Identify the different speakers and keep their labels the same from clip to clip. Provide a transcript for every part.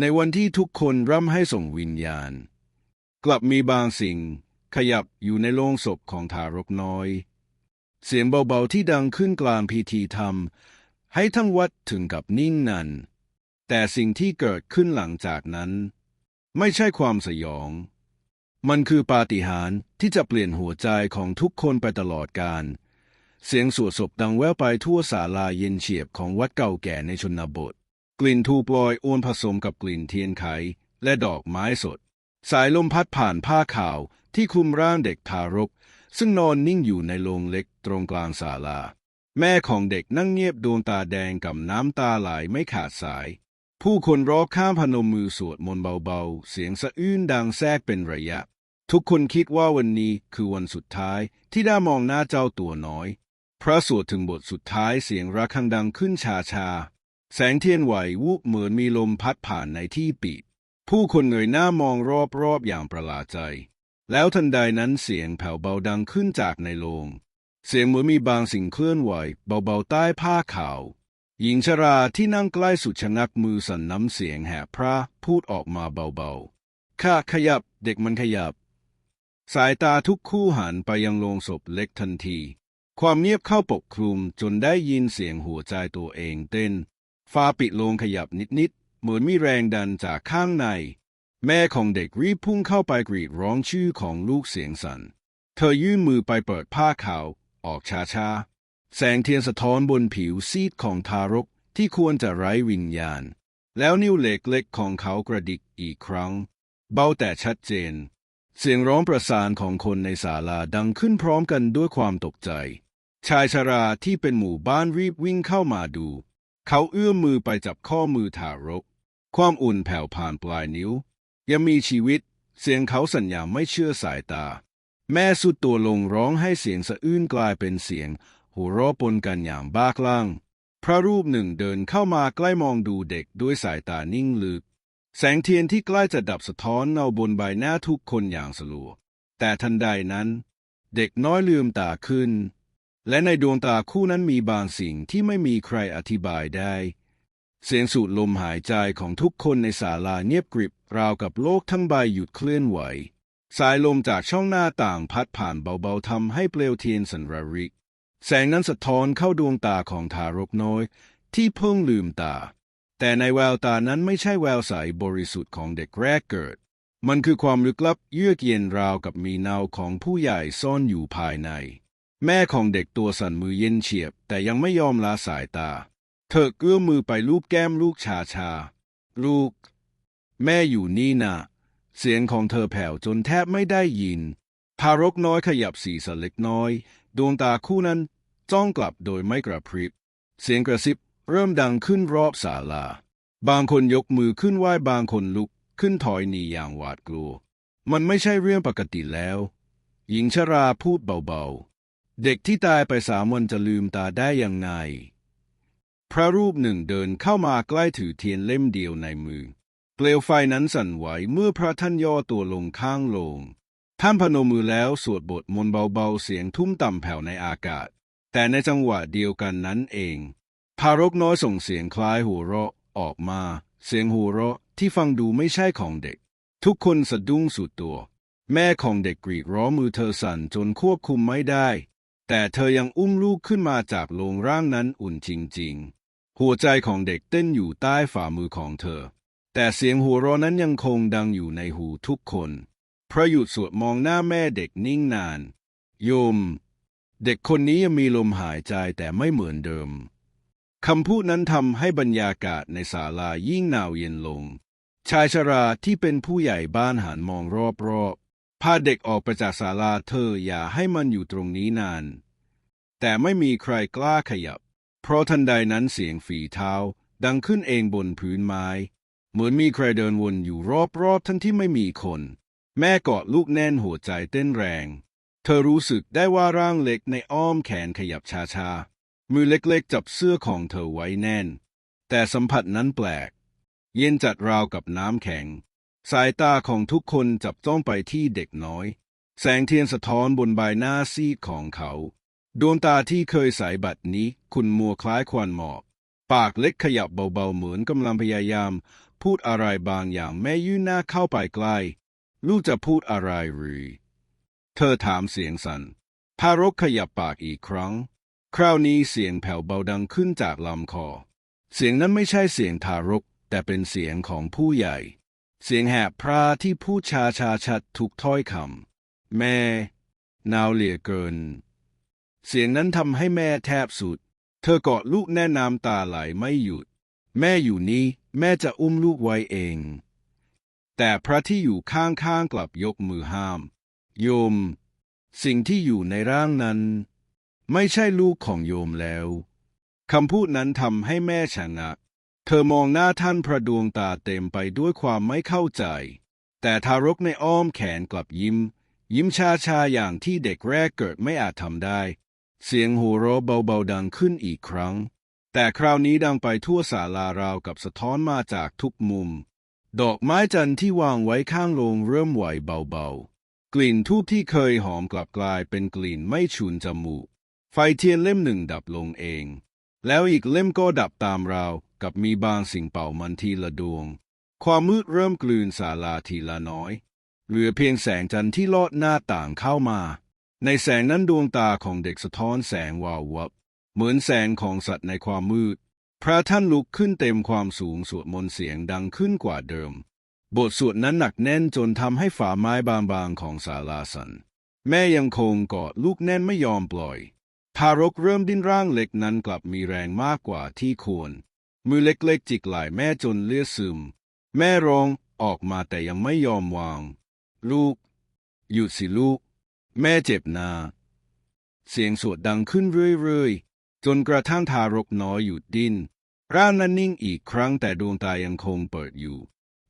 Speaker 1: ในวันที่ทุกคนร่ำให้ส่งวิญญาณ กลับมีบางสิ่งขยับอยู่ในโลงศพของทารกน้อย เสียงเบาๆที่ดังขึ้นกลางพิธีธรรม ให้ทั้งวัดถึงกับนิ่งนันแต่สิ่งที่เกิดขึ้นหลังจากนั้น ไม่ใช่ความสยอง มันคือปาฏิหาริย์ที่จะเปลี่ยนหัวใจของทุกคนไปตลอดกาลเสียงสวดศพดังแว่วไปทั่วศาลาเย็นเฉียบของวัดเก่าแก่ในชนบท กลิ่นทูปลอยโอนผสมกับกลิ่นเทียนไข และดอกไม้สด สายลมพัดผ่านผ้าขาวที่คลุมร่างเด็กทารก ซึ่งนอนนิ่งอยู่ในโรงเล็กตรงกลางศาลา แม่ของเด็กนั่งเงียบดวงตาแดงกับน้ำตาไหลไม่ขาดสาย ผู้คนรอบข้ามพนมมือสวดมนต์เบาๆ เสียงสะอื้นดังแทรกเป็นระยะ ทุกคนคิดว่าวันนี้คือวันสุดท้ายที่ได้มองหน้าเจ้าตัวน้อย พระสวดถึงบทสุดท้ายเสียงระฆังดังขึ้นชาชาๆ แสงเทียนไหววูบเหมือนมีลมพัดผ่านในที่ปิด ผู้คนเงยหน้ามองรอบๆอย่างประหลาดใจ แล้วทันใดนั้นเสียงแผ่วเบาดังขึ้นจากในโรงเสียงเหมือนมีบางสิ่งเคลื่อนไหว เบาๆใต้ผ้าขาว หญิงชราที่นั่งใกล้สุดชะงักมือสั่นน้ำเสียงแหบพระพูดออกมาเบาๆ ข้าขยับเด็กมันขยับ สายตาทุกคู่หันไปยังโลงศพเล็กทันที ความเงียบเข้าปกคลุมจนได้ยินเสียงหัวใจตัวเองเต้น ฟ้าปิดลงขยับนิดๆ เหมือนมีแรงดันจากข้างใน แม่ของเด็กรีบพุ่งเข้าไปกรีดร้องชื่อของลูกเสียงสัน่น เธอยื่นมือไปเปิดผ้าขาว ออกช้าๆ แสงเทียนสะท้อนบนผิวซีดของทารกที่ควรจะไร้วิญญาณ แล้วนิ้วเล็กๆของเขากระดิกอีกครั้ง เบาแต่ชัดเจน เสียงร้องประสานของคนในศาลาดังขึ้นพร้อมกันด้วยความตกใจ ชายชราที่เป็นหมู่บ้านรีบวิ่งเข้ามาดู เขาเอื้อมมือไปจับข้อมือทารก ความอุ่นแผ่วผ่านปลายนิ้ว ยังมีชีวิต เสียงเขาสัญญาไม่เชื่อสายตา แม่สุดตัวลงร้องให้เสียงสะอื้นกลายเป็นเสียง หัวเราะปนกันอย่างบ้าคลั่ง พระรูปหนึ่งเดินเข้ามาใกล้มองดูเด็กด้วยสายตานิ่งลึก แสงเทียนที่ใกล้จะดับสะท้อนเงาบนใบหน้าทุกคนอย่างสลัวแต่ทันใดนั้น เด็กน้อยลืมตาขึ้น และในดวงตาคู่นั้นมีบางสิ่งที่ไม่มีใครอธิบายได้ เสียงสูดลมหายใจของทุกคนในศาลาเงียบกริบราวกับโลกทั้งใบหยุดเคลื่อนไหว สายลมจากช่องหน้าต่างพัดผ่านเบาๆทำให้เปลวเทียนสันระริก แสงนั้นสะท้อนเข้าดวงตาของทารกน้อย ที่เพิ่งลืมตา แต่ในแววตานั้นไม่ใช่แววใสบริสุทธิ์ของเด็กแรกเกิด มันคือความลึกลับเยือกเย็นราวกับมีเนาของผู้ใหญ่ซ่อนอยู่ภายใน แม่ของเด็กตัวสั่นมือเย็นเฉียบ แต่ยังไม่ยอมละสายตา เธอเอื้อมมือไปลูบแก้มลูกชาชา ลูก แม่อยู่นี่นะเสียงของเธอแผ่วจนแทบไม่ได้ยิน ทารกน้อยขยับศีรษะเล็กน้อย ดวงตาคู่นั้นจ้องกลับโดยไม่กระพริบ เสียงกระซิบเริ่มดังขึ้นรอบศาลา บางคนยกมือขึ้นไหว้บางคนลุกขึ้นถอยหนีอย่างหวาดกลัว มันไม่ใช่เรื่องปกติแล้ว หญิงชราพูดเบาๆ เด็กที่ตายไปสามวันจะลืมตาได้อยังไงพระรูปหนึ่งเดินเข้ามาใกล้ถือเทียนเล่มเดียวในมือ เปลวไฟนั้นสั่นไหวเมื่อพระท่านย่อตัวลงข้างลง ท่านพนมมือแล้วสวดบทมนต์เบาๆเสียงทุ่มต่ำแผ่วในอากาศ แต่ในจังหวะเดียวกันนั้นเองทารกน้อยส่งเสียงคล้ายหัวเราะออกมา เสียงหัวเราะที่ฟังดูไม่ใช่ของเด็ก ทุกคนสะดุ้งสุดตัว แม่ของเด็กกรีดร้องมือเธอสั่นจนควบคุมไม่ได้ แต่เธอยังอุ้มลูกขึ้นมาจากโลงร่างนั้นอุ่นจริงๆ หัวใจของเด็กเต้นอยู่ใต้ฝ่ามือของเธอ แต่เสียงหัวเราะนั้นยังคงดังอยู่ในหูทุกคนพระหยุดสวดมองหน้าแม่เด็กนิ่งนาน โยม เด็กคนนี้ยังมีลมหายใจแต่ไม่เหมือนเดิมคำพูดนั้นทำให้บรรยากาศในศาลายิ่งหนาวเย็นลง ชายชราที่เป็นผู้ใหญ่บ้านหันมองรอบๆ พาเด็กออกไปจากศาลาเธออย่าให้มันอยู่ตรงนี้นาน แต่ไม่มีใครกล้าขยับ เพราะทันใดนั้นเสียงฝีเท้า ดังขึ้นเองบนพื้นไม้ เหมือนมีใครเดินวนอยู่รอบๆทั้งที่ไม่มีคน แม่กอดลูกแน่นหัวใจเต้นแรง เธอรู้สึกได้ว่าร่างเล็กในอ้อมแขนขยับช้าๆ มือเล็กๆจับเสื้อของเธอไว้แน่น แต่สัมผัสนั้นแปลก เย็นจัดราวกับน้ำแข็ง สายตาของทุกคนจับจ้องไปที่เด็กน้อย แสงเทียนสะท้อนบนใบหน้าซีดของเขา ดวงตาที่เคยใสบัดนี้ คุณมัวคล้ายควันหมอก ปากเล็กขยับเบาๆเหมือนกำลังพยายาม พูดอะไรบางอย่างแม่ยื่นหน้าเข้าไปใกล้ ลูกจะพูดอะไรหรือ เธอถามเสียงสัน่นทารกขยับปากอีกครั้ง คราวนี้เสียงแผ่วเบาดังขึ้นจากลำคอ เสียงนั้นไม่ใช่เสียงทารก แต่เป็นเสียงของผู้ใหญ่ เสียงแหบพราที่พูดชาชาชัดทุกถ้อยคำแม่นาวเหลือเกิน เสียงนั้นทำให้แม่แทบสุด เธอกอดลูกแน่น้ำตาไหลไม่หยุด แม่อยู่นี่แม่จะอุ้มลูกไว้เอง แต่พระที่อยู่ข้างๆกลับยกมือห้าม โยม สิ่งที่อยู่ในร่างนั้น ไม่ใช่ลูกของโยมแล้วคำพูดนั้นทำให้แม่ชนะ เธอมองหน้าท่านพระดวงตาเต็มไปด้วยความไม่เข้าใจ แต่ทารกในอ้อมแขนกลับยิ้ม ยิ้มชาชาอย่างที่เด็กแรกเกิดไม่อาจทำได้ เสียงหัวเราะเบาๆดังขึ้นอีกครั้ง แต่คราวนี้ดังไปทั่วศาลาราวกับสะท้อนมาจากทุกมุม ดอกไม้จันทร์ที่วางไว้ข้างโลงเริ่มไหวเบาๆ กลิ่นทูบที่เคยหอมกลับกลายเป็นกลิ่นไม่ฉุนจมูก ไฟเทียนเล่มหนึ่งดับลงเอง แล้วอีกเล่มก็ดับตามราว กับมีบางสิ่งเป่ามันทีละดวง ความมืดเริ่มกลืนศาลาทีละน้อย เหลือเพียงแสงจันทร์ที่ลอดหน้าต่างเข้ามา ในแสงนั้นดวงตาของเด็กสะท้อนแสงวาววับ เหมือนแสงของสัตว์ในความมืด พระท่านลุกขึ้นเต็มความสูงสวดมนต์เสียงดังขึ้นกว่าเดิม บทสวดนั้นหนักแน่นจนทำให้ฝาไม้บางๆของศาลาสัน่นแม่ยังคงกอดลูกแน่นไม่ยอมปล่อยทารกเริ่มดิ้นร่างเล็กนั้นกลับมีแรงมากกว่าที่ควร มือเล็กๆจิกไหล่แม่จนเลือดซึม แม่ร้องออกมาแต่ยังไม่ยอมวาง ลูก หยุดสิลูก แม่เจ็บนาเสียงสวดดังขึ้นเรื่อยๆ จนกระทั่งทารกน้อยหยุดดิ้นร่างนั้นนิ่งอีกครั้งแต่ดวงตายังคงเปิดอยู่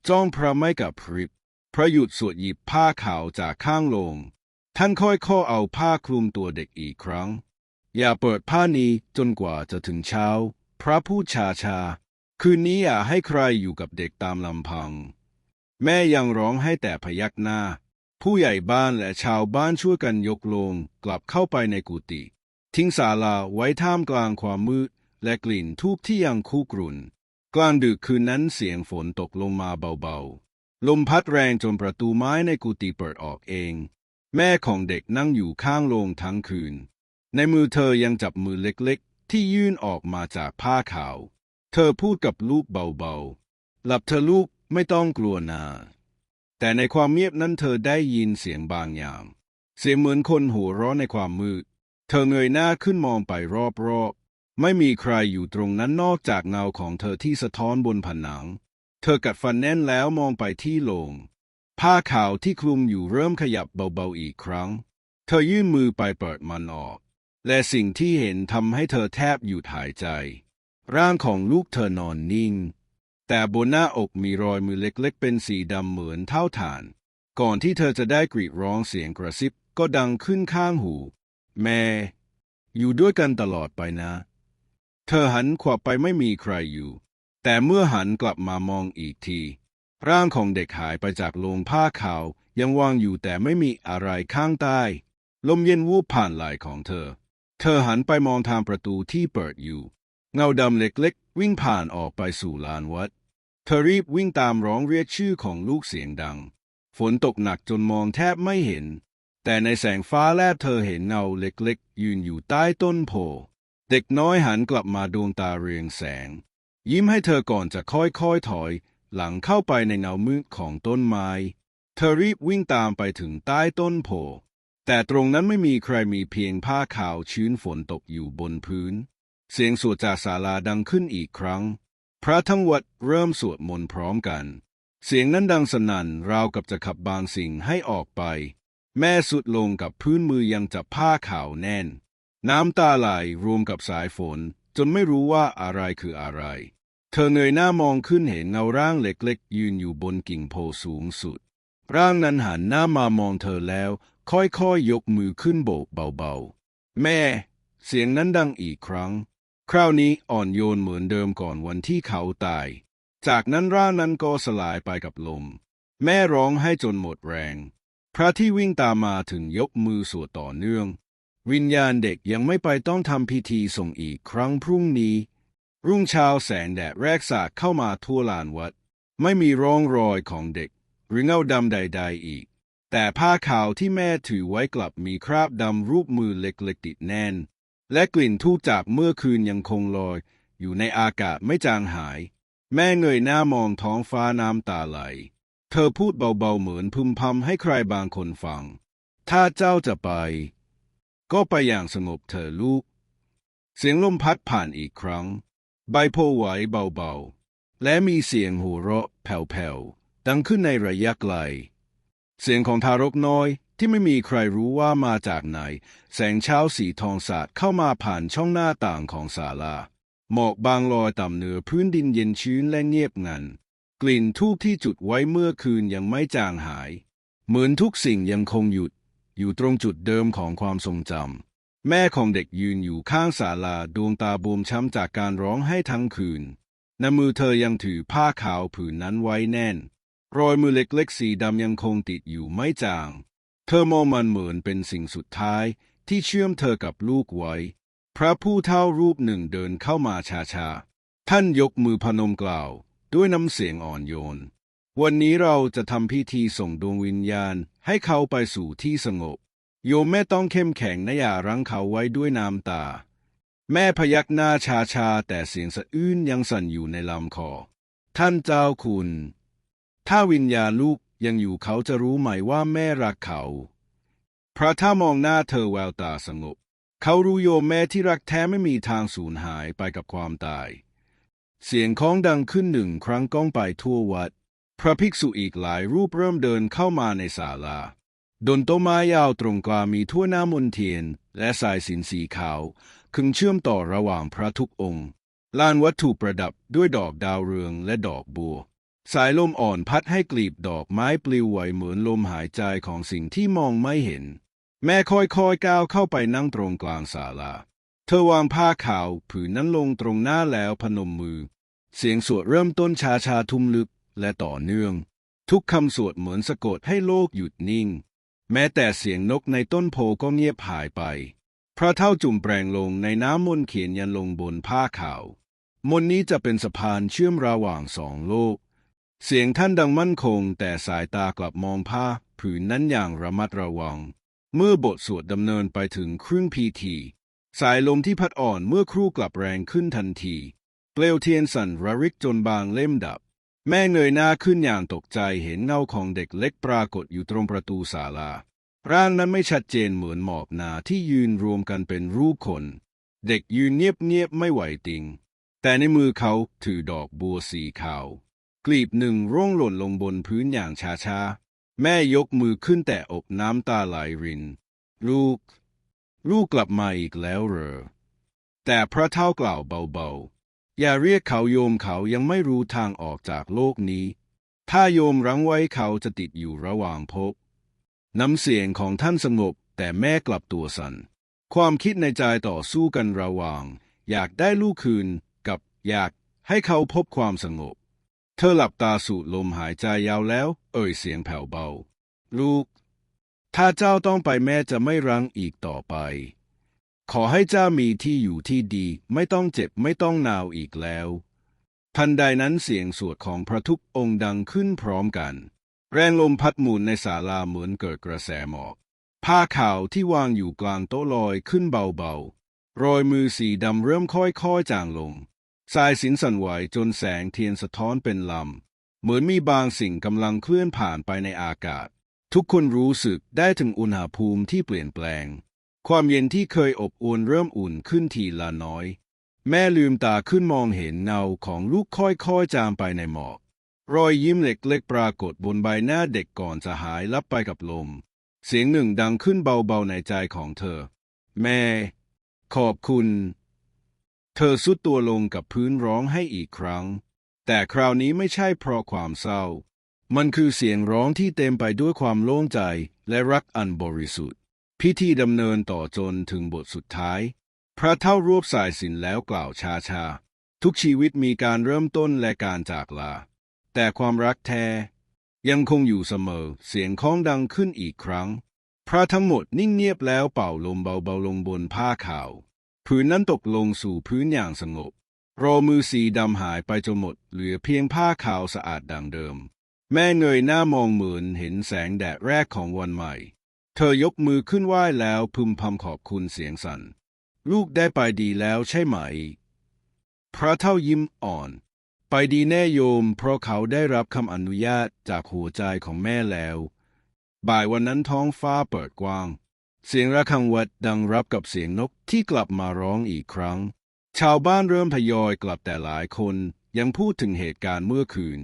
Speaker 1: จ้องพระไม่กับพริบ พระหยุดสวดหยิบผ้าขาวจากข้างลง ท่านค่อยข้อเอาผ้าคลุมตัวเด็กอีกครั้ง อย่าเปิดผ้านี้จนกว่าจะถึงเช้า พระพูดชาชาๆคืนนี้อย่าให้ใครอยู่กับเด็กตามลำพัง แม่ยังร้องให้แต่พยักหน้า ผู้ใหญ่บ้านและชาวบ้านช่วยกันยกโลงกลับเข้าไปในกุฏิทิ้งศาลาไว้ท่ามกลางความมืด และกลิ่นทูบที่ยังคุกรุ่น กลางดึกคืนนั้นเสียงฝนตกลงมาเบาๆ ลมพัดแรงจนประตูไม้ในกุฏิเปิดออกเอง แม่ของเด็กนั่งอยู่ข้างโลงทั้งคืน ในมือเธอยังจับมือเล็กๆ ที่ยื่นออกมาจากผ้าขาว เธอพูดกับลูกเบาๆ หลับเธอลูกไม่ต้องกลัวนา แต่ในความเงียบนั้นเธอได้ยินเสียงบางอย่าง เสียงเหมือนคนหัวเร้อนในความมืด เธอเงยหน้าขึ้นมองไปรอบๆ ไม่มีใครอยู่ตรงนั้นนอกจากเงาของเธอที่สะท้อนบนผนัง เธอกัดฟันแน่นแล้วมองไปที่โลง ผ้าขาวที่คลุมอยู่เริ่มขยับเบาๆอีกครั้ง เธอยื่นมือไปเปิดมันออก และสิ่งที่เห็นทำให้เธอแทบหยุดหายใจ ร่างของลูกเธอนอนนิ่ง แต่บนหน้าอกมีรอยมือเล็กๆ เป็นสีดำเหมือนเท่าฐาน ก่อนที่เธอจะได้กรีดร้องเสียงกระซิบก็ดังขึ้นข้างหู แม่ อยู่ด้วยกันตลอดไปนะ เธอหันขวับไปไม่มีใครอยู่ แต่เมื่อหันกลับมามองอีกที ร่างของเด็กหายไปจากโลงผ้าขาวยังวางอยู่แต่ไม่มีอะไรข้างใต้ ลมเย็นวูบผ่านไหล่ของเธอ เธอหันไปมองทางประตูที่เปิดอยู่ เงาดำเล็กๆ วิ่งผ่านออกไปสู่ลานวัด เธอรีบวิ่งตามร้องเรียกชื่อของลูกเสียงดัง ฝนตกหนักจนมองแทบไม่เห็น แต่ในแสงฟ้าแลบเธอเห็นเงาเล็กๆ ยืนอยู่ใต้ต้นโพ เด็กน้อยหันกลับมาดวงตาเรืองแสง ยิ้มให้เธอก่อนจะค่อยๆถอย หลังเข้าไปในเงามืดของต้นไม้ เธอรีบวิ่งตามไปถึงใต้ต้นโพ แต่ตรงนั้นไม่มีใครมีเพียงผ้าขาวชื้นฝนตกอยู่บนพื้น เสียงสวดจากศาลาดังขึ้นอีกครั้ง พระทั้งวัดเริ่มสวดมนต์พร้อมกัน เสียงนั้นดังสนั่นราวกับจะขับบางสิ่งให้ออกไป แม่สุดลงกับพื้นมือยังจับผ้าขาวแน่น น้ำตาไหลรวมกับสายฝน จนไม่รู้ว่าอะไรคืออะไร เธอเงยหน้ามองขึ้นเห็นเงาร่างเล็กๆ ยืนอยู่บนกิ่งโพสูงสุด ร่างนั้นหันหน้ามามองเธอแล้ว ค่อยๆยกมือขึ้นโบกเบาๆ แม่ เสียงนั้นดังอีกครั้ง คราวนี้อ่อนโยนเหมือนเดิมก่อนวันที่เขาตาย จากนั้นร่างนั้นก็สลายไปกับลม แม่ร้องให้จนหมดแรง พระที่วิ่งตามมาถึงยกมือสวดต่อเนื่อง วิญญาณเด็กยังไม่ไปต้องทำพิธีส่งอีกครั้งพรุ่งนี้ รุ่งเช้าแสงแดดแรกสาดเข้ามาทั่วลานวัด ไม่มีร่องรอยของเด็ก หรือเงาดำใด ๆ อีก แต่ผ้าขาวที่แม่ถือไว้กลับมีคราบดำรูปมือเล็กๆติดแน่น และกลิ่นทูบจากเมื่อคืนยังคงลอย อยู่ในอากาศไม่จางหาย แม่เงยหน้ามองท้องฟ้าน้ำตาไหล เธอพูดเบาๆเหมือนพึมพำให้ใครบางคนฟัง ถ้าเจ้าจะไป ก็ไปอย่างสงบเถอะลูก เสียงลมพัดผ่านอีกครั้ง ใบโพไหวเบาๆ และมีเสียงหัวเราะแผ่วๆดังขึ้นในระยะไกล เสียงของทารกน้อยที่ไม่มีใครรู้ว่ามาจากไหน แสงเช้าสีทองสาดเข้ามาผ่านช่องหน้าต่างของศาลา หมอกบางลอยต่ำเหนือพื้นดินเย็นชื้นและเงียบงัน กลิ่นทูบที่จุดไว้เมื่อคืนยังไม่จางหาย เหมือนทุกสิ่งยังคงหยุด อยู่ตรงจุดเดิมของความทรงจำแม่ของเด็กยืนอยู่ข้างศาลาดวงตาบวมช้ำจากการร้องไห้ทั้งคืนในมือเธอยังถือผ้าขาวผืนนั้นไว้แน่น รอยมือเล็กๆสีดำยังคงติดอยู่ไม่จาง เธอมองมันเหมือนเป็นสิ่งสุดท้ายที่เชื่อมเธอกับลูกไว้ พระผู้เฒ่ารูปหนึ่งเดินเข้ามาช้าๆ ท่านยกมือพนมกล่าว ด้วยน้ำเสียงอ่อนโยน วันนี้เราจะทำพิธีส่งดวงวิญญาณให้เขาไปสู่ที่สงบ โยมแม่ต้องเข้มแข็งนะอย่ารั้งเขาไว้ด้วยน้ำตา แม่พยักหน้าชาชาๆแต่เสียงสะอื้นยังสั่นอยู่ในลำคอ ท่านเจ้าคุณ ถ้าวิญญาณลูกยังอยู่เขาจะรู้ไหมว่าแม่รักเขา พระท่ามองหน้าเธอแววตาสงบ เขารู้โยมแม่ที่รักแท้ไม่มีทางสูญหายไปกับความตาย เสียงของดังขึ้นหนึ่งครั้งก้องไปทั่ววัด พระภิกษุอีกหลายรูปเริ่มเดินเข้ามาในศาลาดนโต้นไม้ยาวตรงกลางมีทั่วหน้ามนเทียน และสายสินสีขาวขึงเชื่อมต่อระหว่างพระทุกองค์ ลานวัตถุประดับด้วยดอกดาวเรืองและดอกบัว สายลมอ่อนพัดให้กลีบดอกไม้ปลิวไหวเหมือนลมหายใจของสิ่งที่มองไม่เห็น แม่ค่อยๆก้าวเข้าไปนั่งตรงกลางศาลา เธอวางผ้าขาวผืนนั้นลงตรงหน้าแล้วพนมมือ เสียงสวดเริ่มต้นชาชาๆทุ่มลึกและต่อเนื่อง ทุกคำสวดเหมือนสะกดให้โลกหยุดนิ่ง แม้แต่เสียงนกในต้นโพก็เงียบหายไป พระเท่าจุ่มแปลงลงในน้ำมนต์เขียนยันลงบนผ้าขาว มนนี้จะเป็นสะพานเชื่อมระหว่างสองโลก เสียงท่านดังมั่นคง แต่สายตากลับมองผ้าผืนนั้นอย่างระมัดระวัง เมื่อบทสวดดำเนินไปถึงครึ่งพิธีสายลมที่พัดอ่อนเมื่อครู่กลับแรงขึ้นทันที เปลวเทียนสั่นระริกจนบางเล่มดับ แม่เงยหน้าขึ้นอย่างตกใจเห็นเงาของเด็กเล็กปรากฏอยู่ตรงประตูศาลา ร่างนั้นไม่ชัดเจนเหมือนหมอบนาที่ยืนรวมกันเป็นรูปคน เด็กยืนเงียบๆไม่ไหวติง แต่ในมือเขาถือดอกบัวสีขาว กลีบหนึ่งร่วงหล่นลงบนพื้นอย่างช้าๆ แม่ยกมือขึ้นแต่อกน้ำตาไหลริน ลูก ลูกกลับมาอีกแล้วเหรอ แต่พระเท่ากล่าวเบาๆ อย่าเรียกเขาโยมเขายังไม่รู้ทางออกจากโลกนี้ ถ้าโยมรั้งไว้เขาจะติดอยู่ระหว่างภพน้ำเสียงของท่านสงบแต่แม่กลับตัวสัน่น ความคิดในใจต่อสู้กันระหว่าง อยากได้ลูกคืนกับอยากให้เขาพบความสงบ เธอหลับตาสูดลมหายใจยาวแล้ว เอ่ยเสียงแผ่วเบา ลูก ถ้าเจ้าต้องไปแม่จะไม่รังอีกต่อไป ขอให้เจ้ามีที่อยู่ที่ดี ไม่ต้องเจ็บไม่ต้องหนาวอีกแล้ว ทันใดนั้นเสียงสวดของพระทุกองค์ดังขึ้นพร้อมกัน แรงลมพัดหมุนในศาลาเหมือนเกิดกระแสหมอกผ้าขาวที่วางอยู่กลางโต๊ะลอยขึ้นเบาๆรอยมือสีดำเริ่มค่อยๆจางลง สายสินสั่นไหวจนแสงเทียนสะท้อนเป็นลำ เหมือนมีบางสิ่งกำลังเคลื่อนผ่านไปในอากาศ ทุกคนรู้สึกได้ถึงอุณหภูมิที่เปลี่ยนแปลง ความเย็นที่เคยอบอุ่นเริ่มอุ่นขึ้นทีละน้อย แม่ลืมตาขึ้นมองเห็นเงาของลูกค่อยๆจางไปในหมอก รอยยิ้มเล็กๆปรากฏบนใบหน้าเด็กก่อนจะหายลับไปกับลม เสียงหนึ่งดังขึ้นเบาๆในใจของเธอ แม่ ขอบคุณ เธอสุดตัวลงกับพื้นร้องให้อีกครั้ง แต่คราวนี้ไม่ใช่เพราะความเศร้า มันคือเสียงร้องที่เต็มไปด้วยความโล่งใจและรักอันบริสุทธิ์ พิธีดำเนินต่อจนถึงบทสุดท้าย พระเท่ารวบสายสินแล้วกล่าวชาๆทุกชีวิตมีการเริ่มต้นและการจากลา แต่ความรักแท้ยังคงอยู่เสมอ เสียงค้องดังขึ้นอีกครั้ง พระทั้งหมดนิ่งเงียบแล้วเป่าลมเบาๆลงบนผ้าขาว พื้นนั้นตกลงสู่พื้นอย่างสงบ รอมือสีดำหายไปจนหมด เหลือเพียงผ้าขาวสะอาดดังเดิม แม่เงยหน้ามองเหมือนเห็นแสงแดดแรกของวันใหม่ เธอยกมือขึ้นไหว้แล้วพึมพำขอบคุณเสียงสัน่น ลูกได้ไปดีแล้วใช่ไหม พระเท่ายิ้มอ่อน ไปดีแน่โยม เพราะเขาได้รับคำอนุญาตจากหัวใจของแม่แล้ว บ่ายวันนั้นท้องฟ้าเปิดกว้าง เสียงระฆังวัดดังรับกับเสียงนกที่กลับมาร้องอีกครั้ง ชาวบ้านเริ่มทยอยกลับแต่หลายคนยังพูดถึงเหตุการณ์เมื่อคืน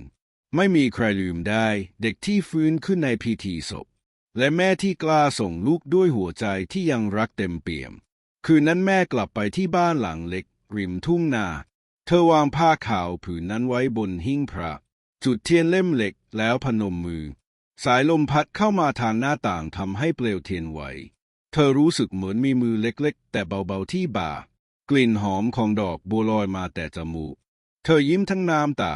Speaker 1: ไม่มีใครลืมได้เด็กที่ฟื้นขึ้นในพิธีศพ และแม่ที่กล้าส่งลูกด้วยหัวใจที่ยังรักเต็มเปี่ยม คืนนั้นแม่กลับไปที่บ้านหลังเล็ก ริมทุ่งนา เธอวางผ้าขาวผืนนั้นไว้บนหิ้งพระจุดเทียนเล่มเหล็กแล้วพนมมือ สายลมพัดเข้ามาทางหน้าต่างทำให้เปลวเทียนไหว เธอรู้สึกเหมือนมีมือเล็กๆ แต่เบาๆที่บ่า กลิ่นหอมของดอกบัวลอยมาแต่จมูก เธอยิ้มทั้งน้ำตา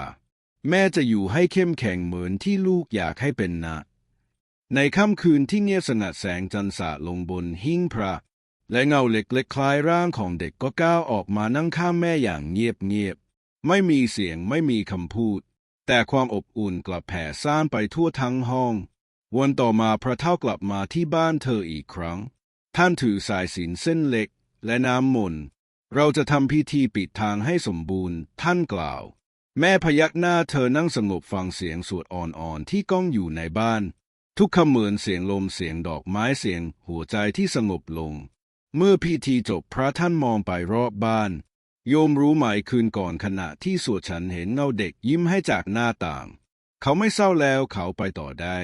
Speaker 1: แม่จะอยู่ให้เข้มแข็งเหมือนที่ลูกอยากให้เป็นนะ ในค่ำคืนที่เงียบสงัดแสงจันทร์สาลงบนหิ้งพระ และเงาเล็กๆ คล้ายร่างของเด็กก็ก้าวออกมานั่งข้างแม่อย่างเงียบๆ ไม่มีเสียงไม่มีคำพูด แต่ความอบอุ่นกลับแผ่ซ่านไปทั่วทั้งห้อง วันต่อมาพระเท่ากลับมาที่บ้านเธออีกครั้ง ท่านถือสายสินเส้นเล็กและน้ำมนต์เราจะทำพิธีปิดทางให้สมบูรณ์ ท่านกล่าว แม่พยักหน้าเธอนั่งสงบฟังเสียงสวดอ่อนๆที่ก้องอยู่ในบ้าน ทุกคำเหมือนเสียงลมเสียงดอกไม้เสียงหัวใจที่สงบลง เมื่อพิธีจบพระท่านมองไปรอบบ้าน โยมรู้ไหมคืนก่อนขณะที่สวดฉันเห็นเงาเด็กยิ้มให้จากหน้าต่าง เขาไม่เศร้าแล้วเขาไปต่อได้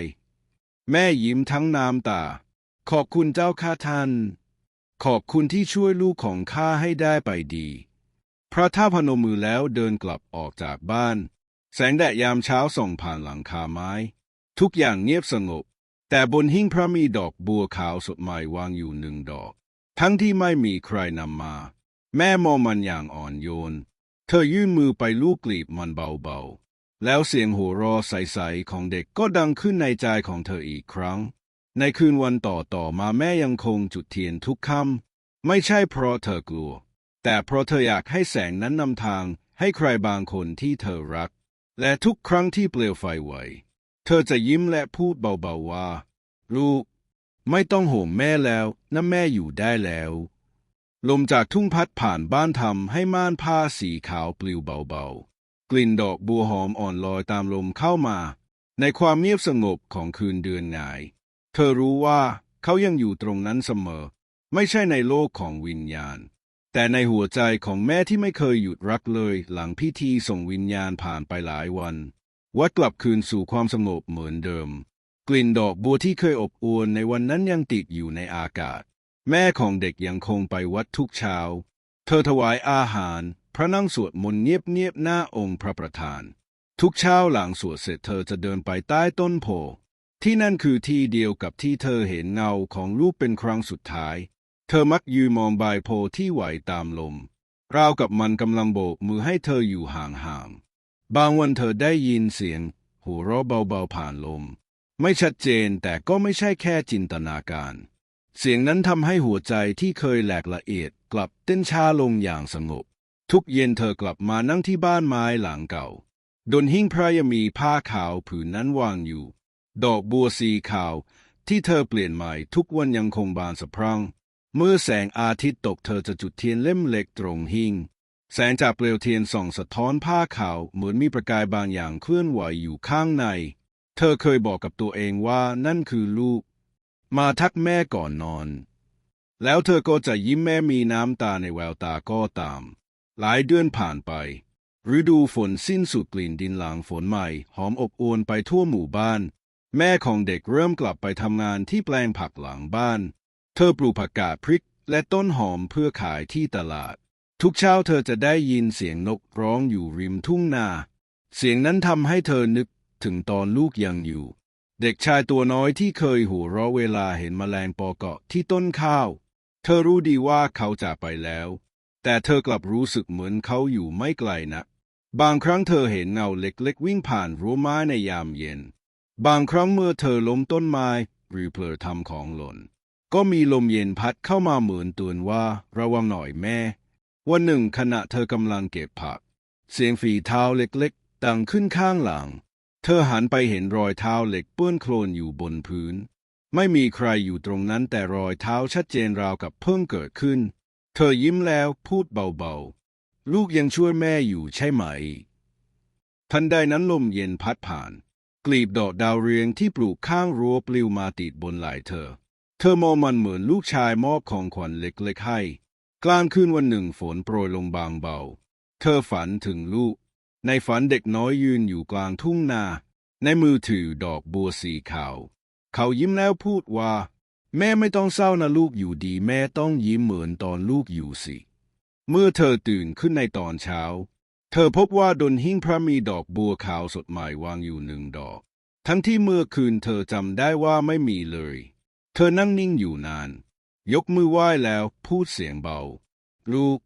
Speaker 1: แม่ยิ้มทั้งน้ำตา ขอบคุณเจ้าข้าท่าน ขอบคุณที่ช่วยลูกของข้าให้ได้ไปดี พระท่าพนมมือแล้วเดินกลับออกจากบ้าน แสงแดดยามเช้าส่องผ่านหลังคาไม้ ทุกอย่างเงียบสงบ แต่บนหิ้งพระมีดอกบัวขาวสดใหม่วางอยู่หนึ่งดอก ทั้งที่ไม่มีใครนำมา แม่มองมันอย่างอ่อนโยน เธอยื่นมือไปลูกกลีบมันเบาๆแล้วเสียงหัวเรอใสๆของเด็กก็ดังขึ้นในใจของเธออีกครั้ง ในคืนวันต่อต่อมาแม่ยังคงจุดเทียนทุกค่ำไม่ใช่เพราะเธอกลัว แต่เพราะเธออยากให้แสงนั้นนำทางให้ใครบางคนที่เธอรัก และทุกครั้งที่เปลวไฟไหว เธอจะยิ้มและพูดเบาๆว่า ลูก ไม่ต้องห่วงแม่แล้วนะแม่อยู่ได้แล้ว ลมจากทุ่งพัดผ่านบ้านทำให้ม่านผ้าสีขาวปลิวเบาๆ กลิ่นดอกบัวหอมอ่อนลอยตามลมเข้ามา ในความเงียบสงบของคืนเดือนหงาย เธอรู้ว่าเขายังอยู่ตรงนั้นเสมอ ไม่ใช่ในโลกของวิญญาณ แต่ในหัวใจของแม่ที่ไม่เคยหยุดรักเลย หลังพิธีส่งวิญญาณผ่านไปหลายวัน วัดกลับคืนสู่ความสงบเหมือนเดิม กลิ่นดอกบัวที่เคยอบอวลในวันนั้นยังติดอยู่ในอากาศ แม่ของเด็กยังคงไปวัดทุกเช้า เธอถวายอาหาร พระนั่งสวดมนต์เงียบๆหน้าองค์พระประธาน ทุกเช้าหลังสวดเสร็จเธอจะเดินไปใต้ต้นโพ ที่นั่นคือที่เดียวกับที่เธอเห็นเงาของลูกเป็นครั้งสุดท้าย เธอมักยืนมองใบโพธิ์ที่ไหวตามลม ราวกับมันกำลังโบกมือให้เธออยู่ห่างๆ บางวันเธอได้ยินเสียงหัวเราะเบาๆผ่านลม ไม่ชัดเจนแต่ก็ไม่ใช่แค่จินตนาการ เสียงนั้นทำให้หัวใจที่เคยแหลกละเอียดกลับเต้นช้าลงอย่างสงบ ทุกเย็นเธอกลับมานั่งที่บ้านไม้หลังเก่าบนหิ้งพระยมีผ้าขาวผืนนั้นวางอยู่ ดอกบัวสีขาว ที่เธอเปลี่ยนใหม่ทุกวันยังคงบานสะพรั่ง เมื่อแสงอาทิตย์ตกเธอจะจุดเทียนเล่มเล็กตรงหิ้งแสงจากเปลวเทียนส่องสะท้อนผ้าขาว เหมือนมีประกายบางอย่างเคลื่อนไหวอยู่ข้างใน เธอเคยบอกกับตัวเองว่านั่นคือลูก มาทักแม่ก่อนนอน แล้วเธอก็จะยิ้มแม่มีน้ำตาในแววตาก็ตาม หลายเดือนผ่านไป ฤดูฝนสิ้นสุดกลิ่นดินหลังฝนใหม่ หอมอบอวลไปทั่วหมู่บ้าน แม่ของเด็กเริ่มกลับไปทำงานที่แปลงผักหลังบ้าน เธอปลูกผักกาดพริกและต้นหอมเพื่อขายที่ตลาด ทุกเช้าเธอจะได้ยินเสียงนกร้องอยู่ริมทุ่งนา เสียงนั้นทำให้เธอนึกถึงตอนลูกยังอยู่ เด็กชายตัวน้อยที่เคยหัวเราะเวลาเห็นแมลงปอเกาะที่ต้นข้าว เธอรู้ดีว่าเขาจากไปแล้ว แต่เธอกลับรู้สึกเหมือนเขาอยู่ไม่ไกลนักบางครั้งเธอเห็นเงาเล็กๆวิ่งผ่านรั้วไม้ในยามเย็น บางครั้งเมื่อเธอล้มต้นไม้หรือเผลอทำของหล่น ก็มีลมเย็นพัดเข้ามาเหมือนเตือนว่าระวังหน่อยแม่ วันหนึ่งขณะเธอกำลังเก็บผัก เสียงฝีเท้าเล็กๆดังขึ้นข้างหลัง เธอหันไปเห็นรอยเท้าเหล็กเปื้อนโคลนอยู่บนพื้น ไม่มีใครอยู่ตรงนั้นแต่รอยเท้าชัดเจนราวกับเพิ่งเกิดขึ้น เธอยิ้มแล้วพูดเบาๆ ลูกยังช่วยแม่อยู่ใช่ไหม ทันใดนั้นลมเย็นพัดผ่าน กลีบดอกดาวเรืองที่ปลูกข้างรั้วปลิวมาติดบนไหล่เธอ เธอมองมันเหมือนลูกชายมอบของขวัญเล็กๆให้ กลางคืนวันหนึ่งฝนโปรยลงบางเบา เธอฝันถึงลูก ในฝันเด็กน้อยยืนอยู่กลางทุ่งนา ในมือถือดอกบัวสีขาว เขายิ้มแล้วพูดว่า แม่ไม่ต้องเศร้านะลูกอยู่ดี แม่ต้องยิ้มเหมือนตอนลูกอยู่สิ เมื่อเธอตื่นขึ้นในตอนเช้า เธอพบว่าบนหิ้งพระมีดอกบัวขาวสดใหม่วางอยู่หนึ่งดอก ทั้งที่เมื่อคืนเธอจำได้ว่าไม่มีเลย เธอนั่งนิ่งอยู่นาน ยกมือไหว้แล้วพูดเสียงเบา ลูก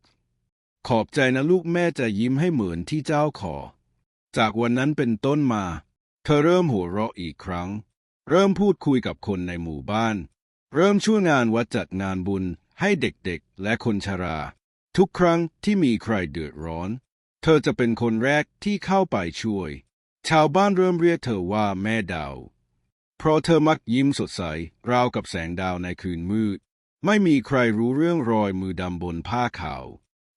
Speaker 1: ขอบใจนะลูกแม่จะยิ้มให้เหมือนที่เจ้าขอ จากวันนั้นเป็นต้นมา เธอเริ่มหัวเราะอีกครั้ง เริ่มพูดคุยกับคนในหมู่บ้าน เริ่มช่วยงานวัดจัดงานบุญให้เด็กๆและคนชรา ทุกครั้งที่มีใครเดือดร้อน เธอจะเป็นคนแรกที่เข้าไปช่วย ชาวบ้านเริ่มเรียกเธอว่าแม่ดาว เพราะเธอมักยิ้มสดใส ราวกับแสงดาวในคืนมืด ไม่มีใครรู้เรื่องรอยมือดำบนผ้าขาว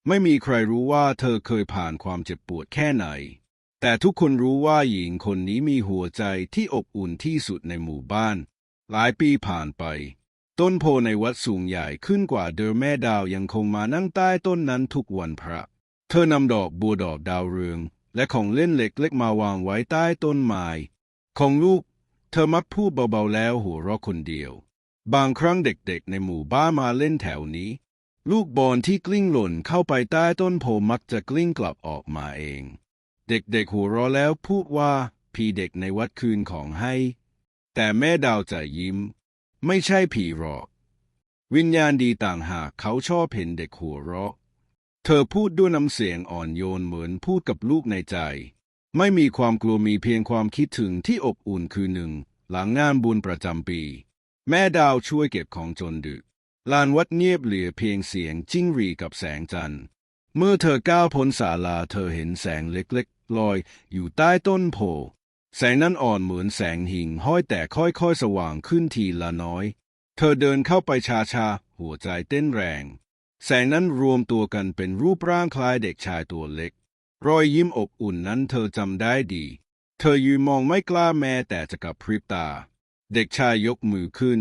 Speaker 1: ไม่มีใครรู้ว่าเธอเคยผ่านความเจ็บปวดแค่ไหน แต่ทุกคนรู้ว่าหญิงคนนี้มีหัวใจที่อบอุ่นที่สุดในหมู่บ้าน หลายปีผ่านไป ต้นโพในวัดสูงใหญ่ขึ้นกว่าเดิมแม่ดาวยังคงมานั่งใต้ต้นนั้นทุกวันพระ เธอนำดอกบัวดอกดาวเรือง และของเล่นเหล็กๆมาวางไว้ใต้ต้นไม้ของลูก เธอมักพูดเบาๆแล้วหัวเราะคนเดียว บางครั้งเด็กๆในหมู่บ้านมาเล่นแถวนี้ ลูกบอลที่กลิ้งหล่นเข้าไปใต้ต้นโพมักจะกลิ้งกลับออกมาเอง เด็กๆหัวเราะแล้วพูดว่าผีเด็กในวัดคืนของให้ แต่แม่ดาวจะยิ้ม ไม่ใช่ผีหรอก วิญญาณดีต่างหากเขาชอบเห็นเด็กหัวเราะ เธอพูดด้วยน้ำเสียงอ่อนโยนเหมือนพูดกับลูกในใจ ไม่มีความกลัวมีเพียงความคิดถึงที่อบอุ่นคือหนึ่ง หลังงานบุญประจำปี แม่ดาวช่วยเก็บของจนดึก ลานวัดเงียบเหลือเพียงเสียงจิ้งรีกับแสงจันทร์เมื่อเธอก้าวพ้นศาลาเธอเห็นแสงเล็กๆลอยอยู่ใต้ต้นโพแสงนั้นอ่อนเหมือนแสงหิ่งห้อยแต่ค่อยๆสว่างขึ้นทีละน้อย เธอเดินเข้าไปชาๆ หัวใจเต้นแรง แสงนั้นรวมตัวกันเป็นรูปร่างคล้ายเด็กชายตัวเล็ก รอยยิ้มอบอุ่นนั้นเธอจำได้ดี เธอยืนมองไม่กล้าแม้แต่จะกับพริบตา เด็กชายยกมือขึ้น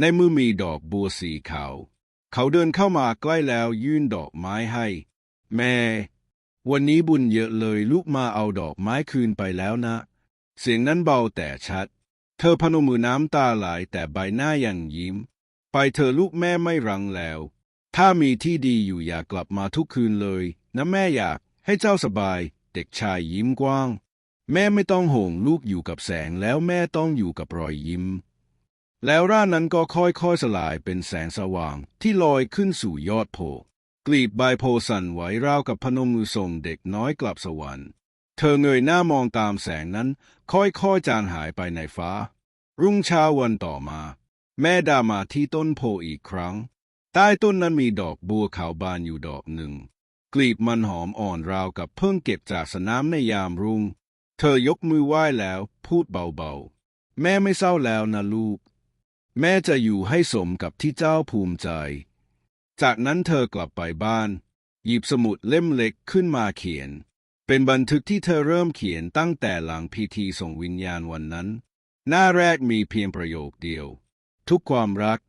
Speaker 1: ในมือมีดอกบัวสีขาว เขาเดินเข้ามาใกล้แล้วยื่นดอกไม้ให้ แม่ วันนี้บุญเยอะเลยลูกมาเอาดอกไม้คืนไปแล้วนะ เสียงนั้นเบาแต่ชัด เธอพนมมือน้ำตาไหลแต่ใบหน้ายังยิ้ม ไปเธอลูกแม่ไม่รังแล้ว ถ้ามีที่ดีอยู่อยากกลับมาทุกคืนเลยนะแม่อยากให้เจ้าสบาย เด็กชายยิ้มกว้าง แม่ไม่ต้องห่วงลูกอยู่กับแสงแล้วแม่ต้องอยู่กับรอยยิ้ม แล้วร่านั้นก็ค่อยๆสลายเป็นแสงสว่างที่ลอยขึ้นสู่ยอดโพกลีบใบโพสั่นไหวราวกับพนมมือส่งเด็กน้อยกลับสวรรค์ เธอเงยหน้ามองตามแสงนั้น ค่อยๆจางหายไปในฟ้า รุ่งเช้าวันต่อมา แม่ดามาที่ต้นโพอีกครั้ง ใต้ต้นนั้นมีดอกบัวขาวบานอยู่ดอกหนึ่ง กลีบมันหอมอ่อนราวกับเพิ่งเก็บจากสนามในยามรุ่ง เธอยกมือไหว้แล้วพูดเบาๆ แม่ไม่เศร้าแล้วนะลูก แม่จะอยู่ให้สมกับที่เจ้าภูมิใจ จากนั้นเธอกลับไปบ้าน หยิบสมุดเล่มเล็กขึ้นมาเขียน เป็นบันทึกที่เธอเริ่มเขียนตั้งแต่หลังพิธีส่งวิญญาณวันนั้น หน้าแรกมีเพียงประโยคเดียว ทุกความรัก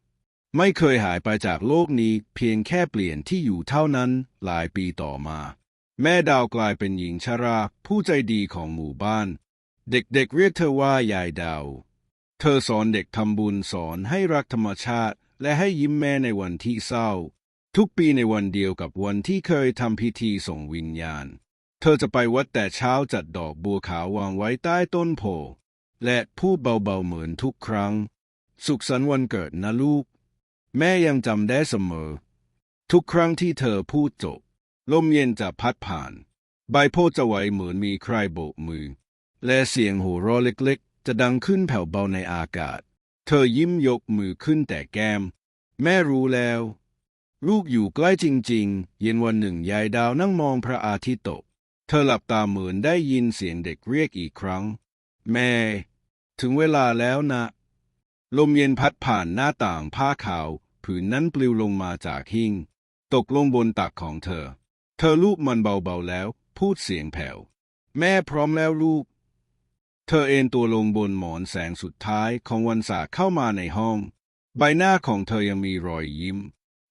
Speaker 1: ไม่เคยหายไปจากโลกนี้เพียงแค่เปลี่ยนที่อยู่เท่านั้นหลายปีต่อมา แม่ดาวกลายเป็นหญิงชรา ผู้ใจดีของหมู่บ้าน เด็กๆเเรียกเธอว่ายายดาว เธอสอนเด็กทำบุญสอนให้รักธรรมชาติ และให้ยิ้มแม่ในวันที่เศร้า ทุกปีในวันเดียวกับวันที่เคยทำพิธีส่งวิญญาณ เธอจะไปวัดแต่เช้าจัดดอกบัวขาววางไว้ใต้ต้นโพและพูดเบาๆเหมือนทุกครั้ง สุขสันต์วันเกิดนะลูก แม่ยังจำได้เสมอ ทุกครั้งที่เธอพูดจบ ลมเย็นจะพัดผ่าน ใบโพจะไหวเหมือนมีใครโบกมือ และเสียงหัวเราะเล็กๆ จะดังขึ้นแผ่วเบาในอากาศ เธอยิ้มยกมือขึ้นแต่แก้ม แม่รู้แล้ว ลูกอยู่ใกล้จริงๆ เย็นวันหนึ่งยายดาวนั่งมองพระอาทิตย์ตก เธอหลับตาเหมือนได้ยินเสียงเด็กเรียกอีกครั้ง แม่ ถึงเวลาแล้วนะ ลมเย็นพัดผ่านหน้าต่างผ้าขาว ผืนนั้นปลิวลงมาจากหิ้ง ตกลงบนตักของเธอ เธอลูบมันเบาๆแล้ว พูดเสียงแผ่ว แม่พร้อมแล้วลูก เธอเอนตัวลงบนหมอนแสงสุดท้ายของวันศาเข้ามาในห้อง ใบหน้าของเธอยังมีรอยยิ้ม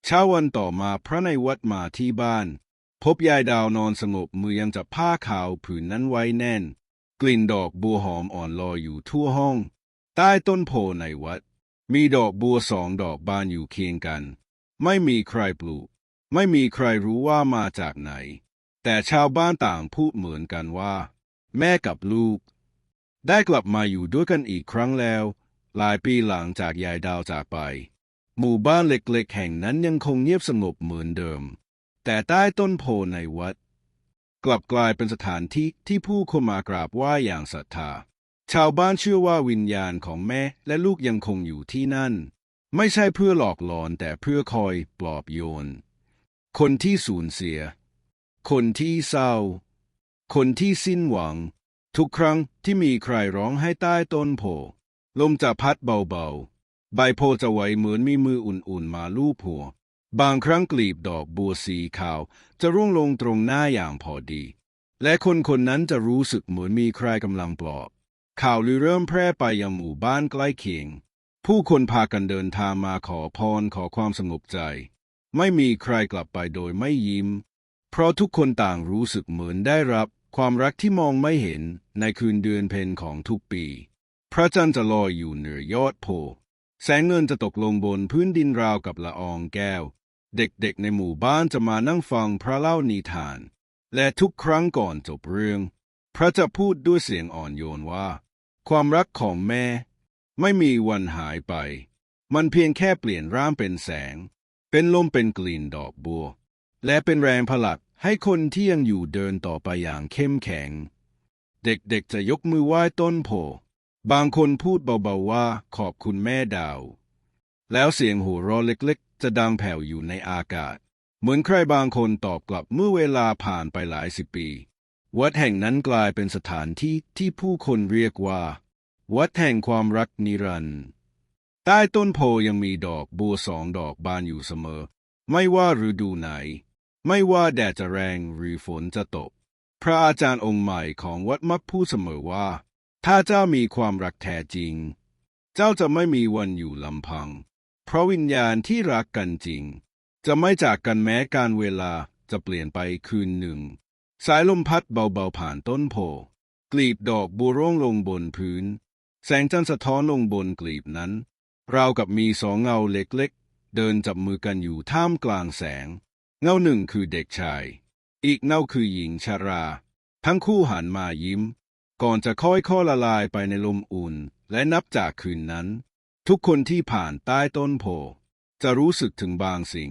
Speaker 1: เช้าวันต่อมาพระในวัดมาที่บ้าน พบยายดาวนอนสงบมือยังจับผ้าขาวผืนนั้นไว้แน่น กลิ่นดอกบัวหอมอ่อนลอยอยู่ทั่วห้อง ใต้ต้นโพในวัด มีดอกบัวสองดอกบานอยู่เคียงกัน ไม่มีใครปลูก ไม่มีใครรู้ว่ามาจากไหน แต่ชาวบ้านต่างพูดเหมือนกันว่า แม่กับลูก ได้กลับมาอยู่ด้วยกันอีกครั้งแล้ว หลายปีหลังจากยายดาวจากไป หมู่บ้านเล็กๆแห่งนั้นยังคงเงียบสงบเหมือนเดิม แต่ใต้ต้นโพในวัด กลับกลายเป็นสถานที่ที่ผู้คนมากราบไหว้อย่างศรัทธา ชาวบ้านเชื่อว่าวิญญาณของแม่และลูกยังคงอยู่ที่นั่น ไม่ใช่เพื่อหลอกหลอนแต่เพื่อคอยปลอบโยน คนที่สูญเสีย คนที่เศร้า คนที่สิ้นหวัง ทุกครั้งที่มีใครร้องให้ใต้ต้นโพลมจะพัดเบาๆ ใบโพจะไหวเหมือนมีมืออุ่นๆมาลูบหัว บางครั้งกลีบดอกบัวสีขาว จะร่วงลงตรงหน้าอย่างพอดี และคนคนนั้นจะรู้สึกเหมือนมีใครกำลังปลอบ ข่าวลือเริ่มแพร่ไปยังหมู่บ้านใกล้เคียง ผู้คนพากันเดินทางมาขอพรขอความสงบใจ ไม่มีใครกลับไปโดยไม่ยิ้ม เพราะทุกคนต่างรู้สึกเหมือนได้รับ ความรักที่มองไม่เห็นในคืนเดือนเพ็ญของทุกปี พระจันทร์จะลอยอยู่เหนือยอดโพธิ์แสงเงินจะตกลงบนพื้นดินราวกับละอองแก้ว เด็กๆในหมู่บ้านจะมานั่งฟังพระเล่านิทาน และทุกครั้งก่อนจบเรื่อง พระจะพูดด้วยเสียงอ่อนโยนว่า ความรักของแม่ ไม่มีวันหายไป มันเพียงแค่เปลี่ยนร่างเป็นแสง เป็นลมเป็นกลิ่นดอกบัว และเป็นแรงผลักให้คนที่ยังอยู่เดินต่อไปอย่างเข้มแข็ง เด็กๆจะยกมือไหว้ต้นโพบางคนพูดเบาๆว่าขอบคุณแม่ดาว แล้วเสียงหัวเราะเล็กๆ จะดังแผ่วอยู่ในอากาศ เหมือนใครบางคนตอบกลับเมื่อเวลาผ่านไปหลายสิบปี วัดแห่งนั้นกลายเป็นสถานที่ที่ผู้คนเรียกว่า วัดแห่งความรักนิรันดร์ใต้ต้นโพยังมีดอกบัวสองดอกบานอยู่เสมอ ไม่ว่าฤดูไหน ไม่ว่าแดดจะแรงหรือฝนจะตก พระอาจารย์องค์ใหม่ของวัดมักพูดเสมอว่า ถ้าเจ้ามีความรักแท้จริง เจ้าจะไม่มีวันอยู่ลำพัง เพราะวิญญาณที่รักกันจริง จะไม่จากกันแม้การเวลาจะเปลี่ยนไปคืนหนึ่ง สายลมพัดเบาๆผ่านต้นโพธิ์กลีบดอกบัวร่วงลงบนพื้น แสงจันทร์สะท้อนลงบนกลีบนั้น ราวกับมีสองเงาเล็กๆ เดินจับมือกันอยู่ท่ามกลางแสง เงาหนึ่งคือเด็กชาย อีกเงาคือหญิงชรา ทั้งคู่หันมายิ้ม ก่อนจะค่อยๆละลายไปในลมอุ่น และนับจากคืนนั้น ทุกคนที่ผ่านใต้ต้นโพธิ์จะรู้สึกถึงบางสิ่ง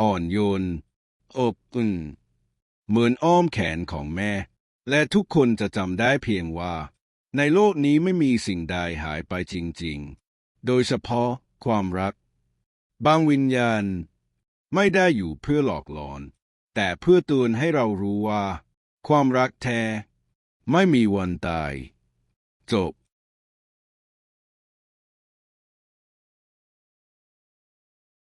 Speaker 1: อ่อนโยน อบอุ่น เหมือนอ้อมแขนของแม่ และทุกคนจะจำได้เพียงว่า ในโลกนี้ไม่มีสิ่งใดหายไปจริง ๆ โดยเฉพาะความรัก บางวิญญาณ ไม่ได้อยู่เพื่อหลอกหลอน แต่เพื่อเตือนให้เรารู้ว่า ความรักแท้ ไม่มีวันตาย จบ